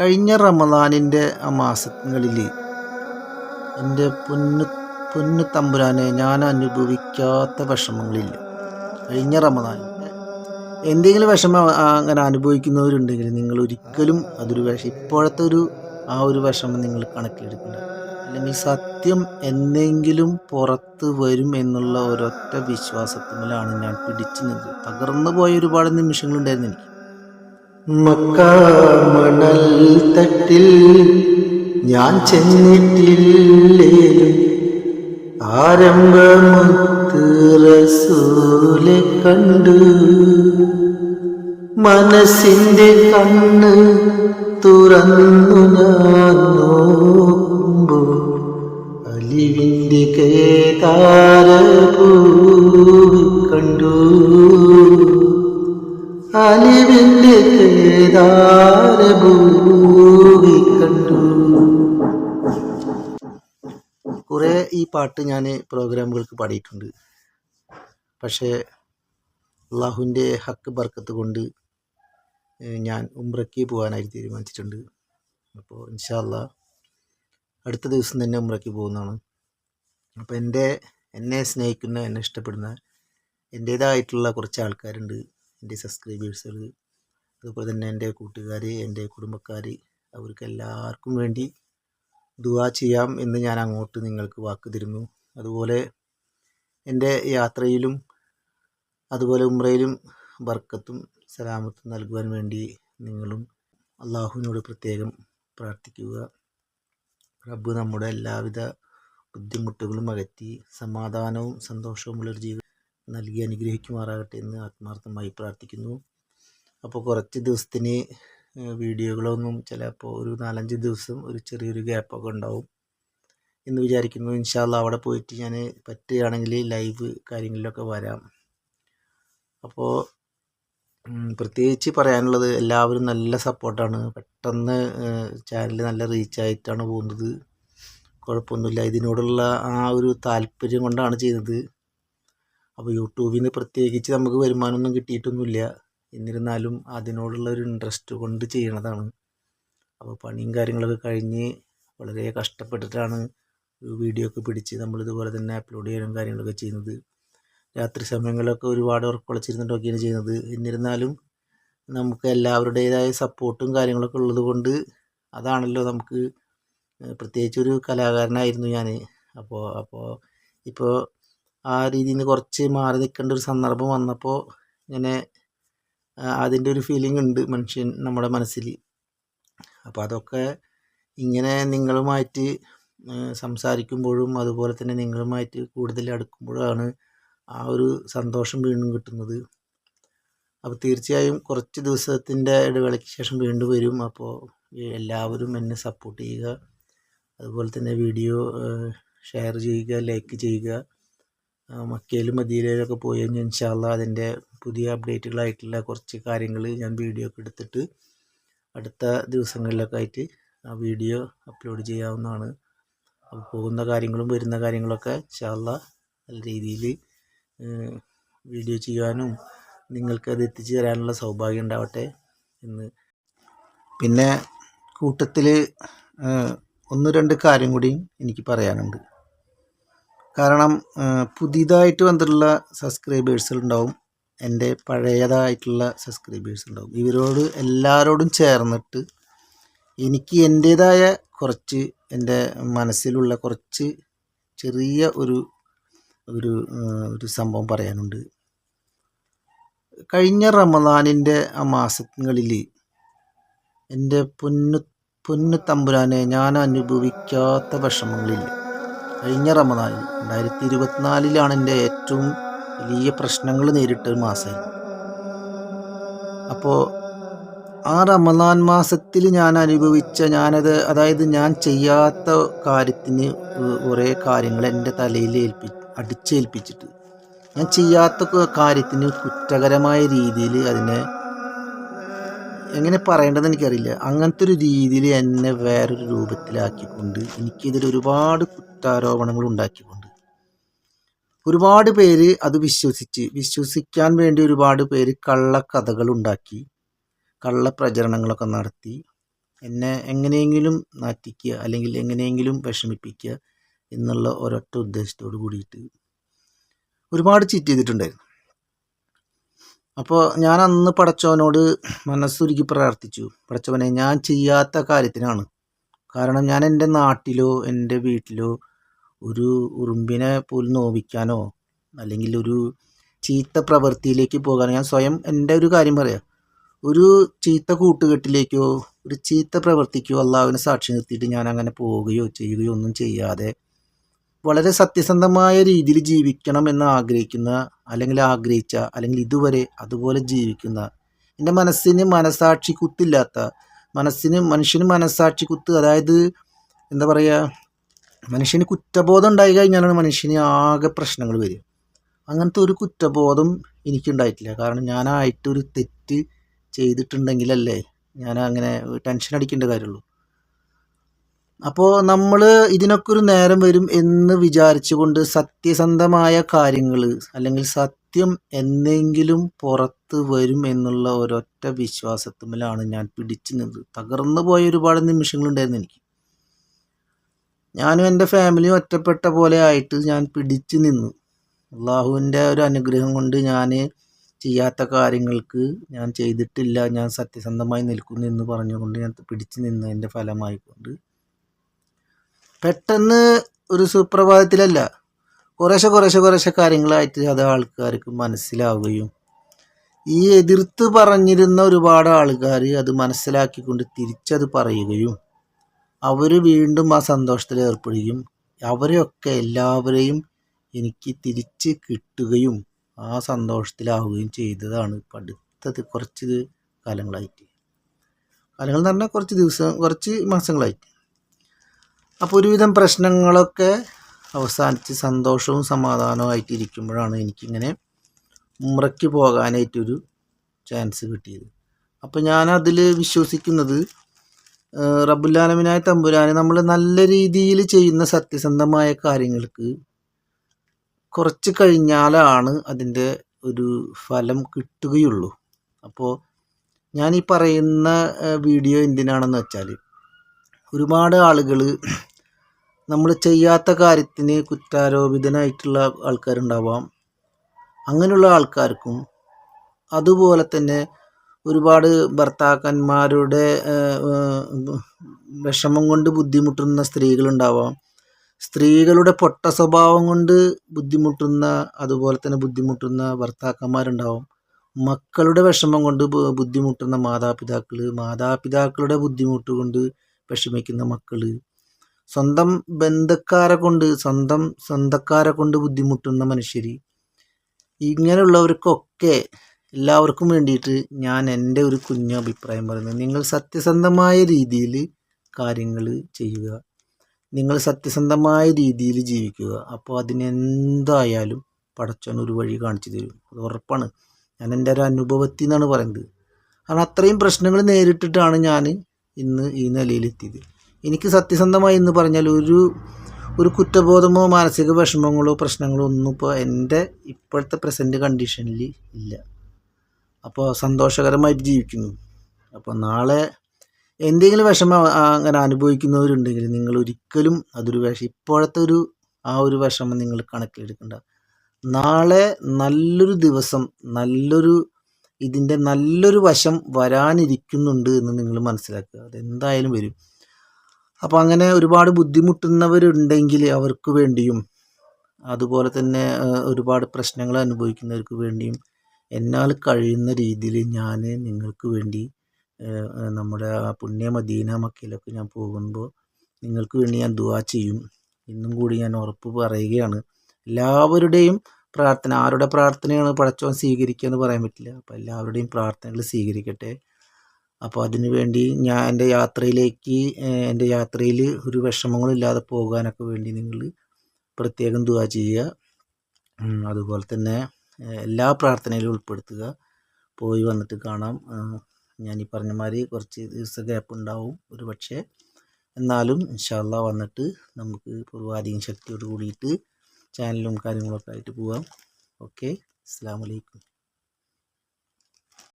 കഴിഞ്ഞ റമദാനിന്റെ ആ മാസങ്ങളിൽ എന്റെ പൊന്നു പൊന്നു തമ്പുരാനെ ഞാൻ അനുഭവിക്കാത്ത വിഷമങ്ങളില്ല. കഴിഞ്ഞ റമദാനിൽ എന്തെങ്കിലും വിഷമം അങ്ങനെ അനുഭവിക്കുന്നവരുണ്ടെങ്കിൽ നിങ്ങൾ ഒരിക്കലും അതൊരു വിഷം ഇപ്പോഴത്തെ ഒരു ആ ഒരു വിഷമം നിങ്ങൾ കണക്കിലെടുക്കുന്നു അല്ലെങ്കിൽ സത്യം എന്തെങ്കിലും പുറത്ത് വരും എന്നുള്ള ഒരൊറ്റ വിശ്വാസത്തിലാണ് ഞാൻ പിടിച്ചു നിന്നത്. തകർന്നു പോയ ഒരുപാട് നിമിഷങ്ങളുണ്ടായിരുന്നു എനിക്ക്. മക്കാമണൽ തട്ടിൽ ഞാൻ ചെന്നിട്ടില്ലേലും ആരംഭമത്ത് റസൂലെ കണ്ടു. മനസ്സിന്റെ കണ്ണ് തുറന്നു ഞാൻ നോക്കുമ്പോൾ അലിവിന്റെ കേതാരപൂ കണ്ടു. അലിവിന്റെ കേദാര ഭൂവി കണ്ടു കുറേ ഈ പാട്ട് ഞാൻ പ്രോഗ്രാമുകൾക്ക് പാടിയിട്ടുണ്ട്. പക്ഷേ അള്ളാഹുവിന്റെ ഹക്ക് ബർക്കത്ത് കൊണ്ട് ഞാൻ ഉംറയ്ക്ക് പോകാനായി തീരുമാനിച്ചിട്ടുണ്ട്. അപ്പോൾ ഇൻഷാല്ല അടുത്ത ദിവസം തന്നെ ഉംറയ്ക്ക് പോകുന്നതാണ്. അപ്പോൾ എന്റെ എന്നെ സ്നേഹിക്കുന്ന എന്നെ ഇഷ്ടപ്പെടുന്ന എന്റേതായിട്ടുള്ള കുറച്ച് ആൾക്കാരുണ്ട്. എന്റെ സബ്സ്ക്രൈബേഴ്സുകൾ അതുപോലെ തന്നെ എന്റെ കൂട്ടുകാർ എന്റെ കുടുംബക്കാർ അവർക്ക് എല്ലാവർക്കും വേണ്ടി ദുവാ ചെയ്യാം എന്ന് ഞാൻ അങ്ങോട്ട് നിങ്ങൾക്ക് വാക്ക് തരുന്നു. അതുപോലെ എന്റെ യാത്രയിലും അതുപോലെ ഉമ്രയിലും ബർക്കത്തും സലാമത്തും നൽകുവാൻ വേണ്ടി നിങ്ങളും അള്ളാഹുവിനോട് പ്രത്യേകം പ്രാർത്ഥിക്കുക. റബ്ബ് നമ്മുടെ എല്ലാവിധ ബുദ്ധിമുട്ടുകളും അകറ്റി സമാധാനവും സന്തോഷവുമുള്ളൊരു ജീവിതം നൽകി അനുഗ്രഹിക്കുമാറാകട്ടെ എന്ന് ആത്മാർത്ഥമായി പ്രാർത്ഥിക്കുന്നു. അപ്പോൾ കുറച്ച് ദിവസത്തിന് വീഡിയോകളൊന്നും ചിലപ്പോൾ ഒരു നാലഞ്ച് ദിവസം ഒരു ചെറിയൊരു ഗ്യാപ്പൊക്കെ ഉണ്ടാവും എന്ന് വിചാരിക്കുന്നു. ഇൻഷാല്ല അവിടെ പോയിട്ട് ഞാൻ പറ്റുകയാണെങ്കിൽ ലൈവ് കാര്യങ്ങളിലൊക്കെ വരാം. അപ്പോൾ പ്രത്യേകിച്ച് പറയാനുള്ളത് എല്ലാവരും നല്ല സപ്പോർട്ടാണ് പെട്ടെന്ന് ചാനൽ നല്ല റീച്ചായിട്ടാണ് പോകുന്നത്. കുഴപ്പമൊന്നുമില്ല. ഇതിനോടുള്ള ആ ഒരു താല്പര്യം കൊണ്ടാണ് ചെയ്യുന്നത്. അപ്പോൾ യൂട്യൂബിൽ നിന്ന് പ്രത്യേകിച്ച് നമുക്ക് വരുമാനമൊന്നും കിട്ടിയിട്ടൊന്നുമില്ല. എന്നിരുന്നാലും അതിനോടുള്ള ഒരു ഇൻട്രസ്റ്റ് കൊണ്ട് ചെയ്യണതാണ്. അപ്പോൾ പണിയും കാര്യങ്ങളൊക്കെ കഴിഞ്ഞ് വളരെ കഷ്ടപ്പെട്ടിട്ടാണ് ഒരു വീഡിയോ ഒക്കെ പിടിച്ച് നമ്മളിതുപോലെ തന്നെ അപ്ലോഡ് ചെയ്യാനും കാര്യങ്ങളൊക്കെ ചെയ്യുന്നത്. രാത്രി സമയങ്ങളിലൊക്കെ ഒരുപാട് ഉറക്കൊളച്ചിരുന്നിട്ടൊക്കെയാണ് ചെയ്യുന്നത്. എന്നിരുന്നാലും നമുക്ക് എല്ലാവരുടേതായ സപ്പോർട്ടും കാര്യങ്ങളൊക്കെ ഉള്ളത് കൊണ്ട് അതാണല്ലോ നമുക്ക് പ്രത്യേകിച്ച് ഒരു കലാകാരനായിരുന്നു ഞാൻ അപ്പോൾ അപ്പോൾ ഇപ്പോൾ ആ രീതിയിൽ നിന്ന് കുറച്ച് മാറി നിൽക്കേണ്ട ഒരു സന്ദർഭം വന്നപ്പോൾ ഇങ്ങനെ അതിന്റെ ഒരു ഫീലിംഗ് ഉണ്ട് മനുഷ്യൻ നമ്മുടെ മനസ്സിൽ അപ്പോൾ അതൊക്കെ ഇങ്ങനെ നിങ്ങളുമായിട്ട് സംസാരിക്കുമ്പോഴും അതുപോലെ തന്നെ നിങ്ങളുമായിട്ട് കൂടുതൽ അടുക്കുമ്പോഴാണ് ആ ഒരു സന്തോഷം വീണ്ടും കിട്ടുന്നത്. അപ്പോൾ തീർച്ചയായും കുറച്ച് ദിവസത്തിന്റെ ഇടവേളയ്ക്ക് ശേഷം വീണ്ടും വരും. അപ്പോൾ എല്ലാവരും എന്നെ സപ്പോർട്ട് ചെയ്യുക. അതുപോലെ തന്നെ വീഡിയോ ഷെയർ ചെയ്യുക ലൈക്ക് ചെയ്യുക. മക്കയിലും മദീനയിലൊക്കെ പോയി കഴിഞ്ഞാൽ ഇൻഷാല്ല അതിന്റെ പുതിയ അപ്ഡേറ്റുകളായിട്ടുള്ള കുറച്ച് കാര്യങ്ങൾ ഞാൻ വീഡിയോ ഒക്കെ എടുത്തിട്ട് അടുത്ത ദിവസങ്ങളിലൊക്കെ ആയിട്ട് ആ വീഡിയോ അപ്ലോഡ് ചെയ്യാവുന്നതാണ്. അപ്പോൾ പോകുന്ന കാര്യങ്ങളും വരുന്ന കാര്യങ്ങളൊക്കെ ഇൻഷാല്ല നല്ല രീതിയിൽ വീഡിയോ ചെയ്യാനും നിങ്ങൾക്കത് എത്തിച്ചു തരാനുള്ള സൗഭാഗ്യം ഉണ്ടാവട്ടെ എന്ന്. പിന്നെ കൂട്ടത്തിൽ ഒന്ന് രണ്ട് കാര്യം കൂടിയും എനിക്ക് പറയാനുണ്ട്. കാരണം പുതിയതായിട്ട് വന്നിട്ടുള്ള സബ്സ്ക്രൈബേഴ്സ് ഉണ്ടാവും എന്റെ പഴയതായിട്ടുള്ള സബ്സ്ക്രൈബേഴ്സ് ഉണ്ടാവും ഇവരോട് എല്ലാവരോടും ചേർന്നിട്ട് എനിക്ക് എന്റേതായ കുറച്ച് എന്റെ മനസ്സിലുള്ള കുറച്ച് ചെറിയ ഒരു ഒരു ഒരു സംഭവം പറയാനുണ്ട്. കഴിഞ്ഞ റമദാനിന്റെ ആ മാസങ്ങളിൽ എന്റെ പൊന്നു പൊന്നു തമ്പുരാനെ ഞാൻ അനുഭവിക്കാത്ത വിഷമങ്ങളില്ല കഴിഞ്ഞ റമദാനിൽ രണ്ടായിരത്തി ഇരുപത്തിനാലിലാണ് എന്റെ ഏറ്റവും വലിയ പ്രശ്നങ്ങൾ നേരിട്ട മാസം അപ്പോൾ ആ റമദാൻ മാസത്തിൽ ഞാൻ അനുഭവിച്ച ഞാനത് അതായത് ഞാൻ ചെയ്യാത്ത കാര്യത്തിന് കുറേ കാര്യങ്ങൾ എന്റെ തലയിൽ ഏൽപ്പി അടിച്ചേൽപ്പിച്ചിട്ട്. ഞാൻ ചെയ്യാത്ത കാര്യത്തിന് കുറ്റകരമായ രീതിയിൽ അതിനെ എങ്ങനെ പറയേണ്ടതെന്ന് എനിക്കറിയില്ല. അങ്ങനത്തെ ഒരു രീതിയിൽ എന്നെ വേറൊരു രൂപത്തിലാക്കിക്കൊണ്ട് എനിക്കിതിൽ ഒരുപാട് കുറ്റാരോപണങ്ങൾ ഉണ്ടാക്കിക്കൊണ്ട് ഒരുപാട് പേര് അത് വിശ്വസിച്ച് വിശ്വസിക്കാൻ വേണ്ടി ഒരുപാട് പേര് കള്ളക്കഥകൾ ഉണ്ടാക്കി കള്ളപ്രചരണങ്ങളൊക്കെ നടത്തി എന്നെ എങ്ങനെയെങ്കിലും നാറ്റിക്കുക അല്ലെങ്കിൽ എങ്ങനെയെങ്കിലും വിഷമിപ്പിക്കുക എന്നുള്ള ഒരൊറ്റ ഉദ്ദേശത്തോട് കൂടിയിട്ട് ഒരുപാട് ചീറ്റ് ചെയ്തിട്ടുണ്ടായിരുന്നു. അപ്പോൾ ഞാൻ അന്ന് പടച്ചവനോട് മനസ്സുരുക്കി പ്രാർത്ഥിച്ചു. പടച്ചവനെ ഞാൻ ചെയ്യാത്ത കാര്യത്തിനാണ്. കാരണം ഞാൻ എന്റെ നാട്ടിലോ എന്റെ വീട്ടിലോ ഒരു ഉറുമ്പിനെ പോലും നോവിക്കാനോ അല്ലെങ്കിൽ ഒരു ചീത്ത പ്രവൃത്തിയിലേക്ക് പോകാനോ ഞാൻ സ്വയം എന്റെ ഒരു കാര്യം പറയാം. ഒരു ചീത്ത കൂട്ടുകെട്ടിലേക്കോ ഒരു ചീത്ത പ്രവൃത്തിക്കോ അള്ളാഹുവിനെ സാക്ഷി നിർത്തിയിട്ട് ഞാൻ അങ്ങനെ പോവുകയോ ചെയ്യുകയോ ഒന്നും ചെയ്യാതെ വളരെ സത്യസന്ധമായ രീതിയിൽ ജീവിക്കണം എന്ന് ആഗ്രഹിക്കുന്ന അല്ലെങ്കിൽ ആഗ്രഹിച്ച അല്ലെങ്കിൽ ഇതുവരെ അതുപോലെ ജീവിക്കുന്ന എന്റെ മനസ്സിന് മനസാക്ഷി കുത്തില്ലാത്ത മനസ്സിന് മനുഷ്യന് മനസാക്ഷി കുത്ത് അതായത് എന്താ പറയുക മനുഷ്യന് കുറ്റബോധം ഉണ്ടായി കഴിഞ്ഞാലാണ് മനുഷ്യന് ആകെ പ്രശ്നങ്ങൾ വരിക. അങ്ങനത്തെ ഒരു കുറ്റബോധം എനിക്കുണ്ടായിട്ടില്ല. കാരണം ഞാനായിട്ടൊരു തെറ്റ് ചെയ്തിട്ടുണ്ടെങ്കിലല്ലേ ഞാൻ അങ്ങനെ ടെൻഷൻ അടിക്കേണ്ട കാര്യമുള്ളൂ. അപ്പോൾ നമ്മൾ ഇതിനൊക്കെ ഒരു നേരം വരും എന്ന് വിചാരിച്ചുകൊണ്ട് സത്യസന്ധമായ കാര്യങ്ങൾ അല്ലെങ്കിൽ സത്യം എന്നെങ്കിലും പുറത്ത് വരും എന്നുള്ള ഒരൊറ്റ വിശ്വാസത്തിലാണ് ഞാൻ പിടിച്ചു നിന്നത് തകർന്നു പോയ ഒരുപാട് നിമിഷങ്ങളുണ്ടായിരുന്നു എനിക്ക്. ഞാനും എന്റെ ഫാമിലിയും ഒറ്റപ്പെട്ട പോലെ ആയിട്ട് ഞാൻ പിടിച്ചു നിന്നു. അള്ളാഹുവിന്റെ ഒരു അനുഗ്രഹം കൊണ്ട് ഞാൻ ചെയ്യാത്ത കാര്യങ്ങൾക്ക് ഞാൻ ചെയ്തിട്ടില്ല ഞാൻ സത്യസന്ധമായി നിൽക്കുന്നു എന്ന് പറഞ്ഞുകൊണ്ട് ഞാൻ പിടിച്ചു നിന്നതിന്റെ ഫലമായിക്കൊണ്ട്. പെട്ടെന്ന് ഒരു സുപ്രഭാതത്തിലല്ല കുറേശ്ശെ കുറേശ്ശെ കുറേശ്ശെ കാര്യങ്ങളായിട്ട് അത് ആൾക്കാർക്ക് മനസ്സിലാവുകയും ഈ എതിർത്ത് പറഞ്ഞിരുന്ന ഒരുപാട് ആൾക്കാർ അത് മനസ്സിലാക്കിക്കൊണ്ട് തിരിച്ചത് പറയുകയും അവർ വീണ്ടും ആ സന്തോഷത്തിൽ ഏർപ്പെടുകയും അവരെയൊക്കെ എല്ലാവരെയും എനിക്ക് തിരിച്ച് കിട്ടുകയും ആ സന്തോഷത്തിലാവുകയും ചെയ്തതാണ് ഇപ്പം അടുത്തത് കുറച്ച് കാലങ്ങളായിട്ട്. കാലങ്ങൾ എന്ന് പറഞ്ഞാൽ കുറച്ച് ദിവസം കുറച്ച് മാസങ്ങളായിട്ട്. അപ്പോൾ ഒരുവിധം പ്രശ്നങ്ങളൊക്കെ അവസാനിച്ച് സന്തോഷവും സമാധാനവും ആയിട്ട് ഇരിക്കുമ്പോഴാണ് എനിക്കിങ്ങനെ ഉമ്രയ്ക്ക് പോകാനായിട്ടൊരു ചാൻസ് കിട്ടിയത്. അപ്പോൾ ഞാനതിൽ വിശ്വസിക്കുന്നത് റബ്ബുല്ലാലമിനായ തമ്പുരാനെ നമ്മൾ നല്ല രീതിയിൽ ചെയ്യുന്ന സത്യസന്ധമായ കാര്യങ്ങൾക്ക് കുറച്ച് കഴിഞ്ഞാലാണ് അതിന്റെ ഒരു ഫലം കിട്ടുകയുള്ളൂ. അപ്പോൾ ഞാൻ ഈ പറയുന്ന വീഡിയോ എന്തിനാണെന്ന് വെച്ചാൽ ഒരുപാട് ആളുകൾ നമ്മൾ ചെയ്യാത്ത കാര്യത്തിന് കുറ്റാരോപിതനായിട്ടുള്ള ആൾക്കാരുണ്ടാവാം. അങ്ങനെയുള്ള ആൾക്കാർക്കും അതുപോലെ തന്നെ ഒരുപാട് ഭർത്താക്കന്മാരുടെ വിഷമം കൊണ്ട് ബുദ്ധിമുട്ടുന്ന സ്ത്രീകളുണ്ടാവാം. സ്ത്രീകളുടെ പൊട്ട സ്വഭാവം കൊണ്ട് ബുദ്ധിമുട്ടുന്ന അതുപോലെ തന്നെ ബുദ്ധിമുട്ടുന്ന ഭർത്താക്കന്മാരുണ്ടാവും. മക്കളുടെ വിഷമം കൊണ്ട് ബുദ്ധിമുട്ടുന്ന മാതാപിതാക്കൾ മാതാപിതാക്കളുടെ ബുദ്ധിമുട്ട് കൊണ്ട് വിഷമിക്കുന്ന മക്കൾ സ്വന്തം ബന്ധക്കാരെ കൊണ്ട് സ്വന്തം സ്വന്തക്കാരെ കൊണ്ട് ബുദ്ധിമുട്ടുന്ന മനുഷ്യർ ഇങ്ങനെയുള്ളവർക്കൊക്കെ എല്ലാവർക്കും വേണ്ടിയിട്ട് ഞാൻ എന്റെ ഒരു കുഞ്ഞ അഭിപ്രായം പറയുന്നത് നിങ്ങൾ സത്യസന്ധമായ രീതിയിൽ കാര്യങ്ങൾ ചെയ്യുക. നിങ്ങൾ സത്യസന്ധമായ രീതിയിൽ ജീവിക്കുക. അപ്പോൾ അതിനെന്തായാലും പടച്ചവൻ ഒരു വഴി കാണിച്ചു തരും. അത് ഉറപ്പാണ്. ഞാൻ എന്റെ ഒരു അനുഭവത്തിൽ നിന്നാണ് പറയുന്നത്. കാരണം അത്രയും പ്രശ്നങ്ങൾ നേരിട്ടിട്ടാണ് ഞാൻ ഇന്ന് ഈ നിലയിലെത്തിയത് എനിക്ക് സത്യസന്ധമായി എന്ന് പറഞ്ഞാൽ ഒരു ഒരു കുറ്റബോധമോ മാനസിക വിഷമങ്ങളോ പ്രശ്നങ്ങളോ ഒന്നും ഇപ്പോൾ എന്റെ ഇപ്പോഴത്തെ പ്രസന്റ് കണ്ടീഷനിൽ ഇല്ല. അപ്പോൾ സന്തോഷകരമായിട്ട് ജീവിക്കുന്നു. അപ്പോൾ നാളെ എന്തെങ്കിലും വിഷമം അങ്ങനെ അനുഭവിക്കുന്നവരുണ്ടെങ്കിൽ നിങ്ങൾ ഒരിക്കലും അതൊരു വിഷം ഇപ്പോഴത്തെ ഒരു ആ ഒരു വിഷമം നിങ്ങൾ കണക്കിലെടുക്കണ്ട. നാളെ നല്ലൊരു ദിവസം നല്ലൊരു ഇതിന്റെ നല്ലൊരു വശം വരാനിരിക്കുന്നുണ്ട് എന്ന് നിങ്ങൾ മനസ്സിലാക്കുക. അതെന്തായാലും വരും. അപ്പോൾ അങ്ങനെ ഒരുപാട് ബുദ്ധിമുട്ടുന്നവരുണ്ടെങ്കിൽ അവർക്ക് വേണ്ടിയും അതുപോലെ തന്നെ ഒരുപാട് പ്രശ്നങ്ങൾ അനുഭവിക്കുന്നവർക്ക് വേണ്ടിയും എന്നാൽ കഴിയുന്ന രീതിയിൽ ഞാൻ നിങ്ങൾക്ക് വേണ്ടി നമ്മുടെ ആ പുണ്യ മദീന മക്കയിലൊക്കെ ഞാൻ പോകുമ്പോൾ നിങ്ങൾക്ക് വേണ്ടി ഞാൻ ദുആ ചെയ്യും. ഇന്നും കൂടി ഞാൻ ഉറപ്പ് പറയുകയാണ്. എല്ലാവരുടെയും പ്രാർത്ഥന ആരുടെ പ്രാർത്ഥനയാണ് പടച്ചോൻ സ്വീകരിക്കുക എന്ന് പറയാൻ പറ്റില്ല. അപ്പോൾ എല്ലാവരുടെയും പ്രാർത്ഥനകൾ സ്വീകരിക്കട്ടെ. അപ്പോൾ അതിനുവേണ്ടി ഞാൻ എന്റെ യാത്രയിലേക്ക് എന്റെ യാത്രയിൽ ഒരു വിഷമങ്ങളില്ലാതെ പോകാനൊക്കെ വേണ്ടി നിങ്ങൾ പ്രത്യേകം ദുആ ചെയ്യുക. അതുപോലെ തന്നെ എല്ലാ പ്രാർത്ഥനയിലും ഉൾപ്പെടുത്തുക. പോയി വന്നിട്ട് കാണാം. ഞാൻ ഈ പറഞ്ഞ മാതിരി കുറച്ച് ദിവസം ഗ്യാപ്പ് ഉണ്ടാവും ഒരു പക്ഷേ എന്നാലും ഇൻഷാല്ല വന്നിട്ട് നമുക്ക് പൂർവാധീന ശക്തിയോട് കൂടിയിട്ട് ചാനലും കാര്യങ്ങളൊക്കെ ആയിട്ട് പോവാം. ഓക്കെ അസ്സാം വലൈക്കും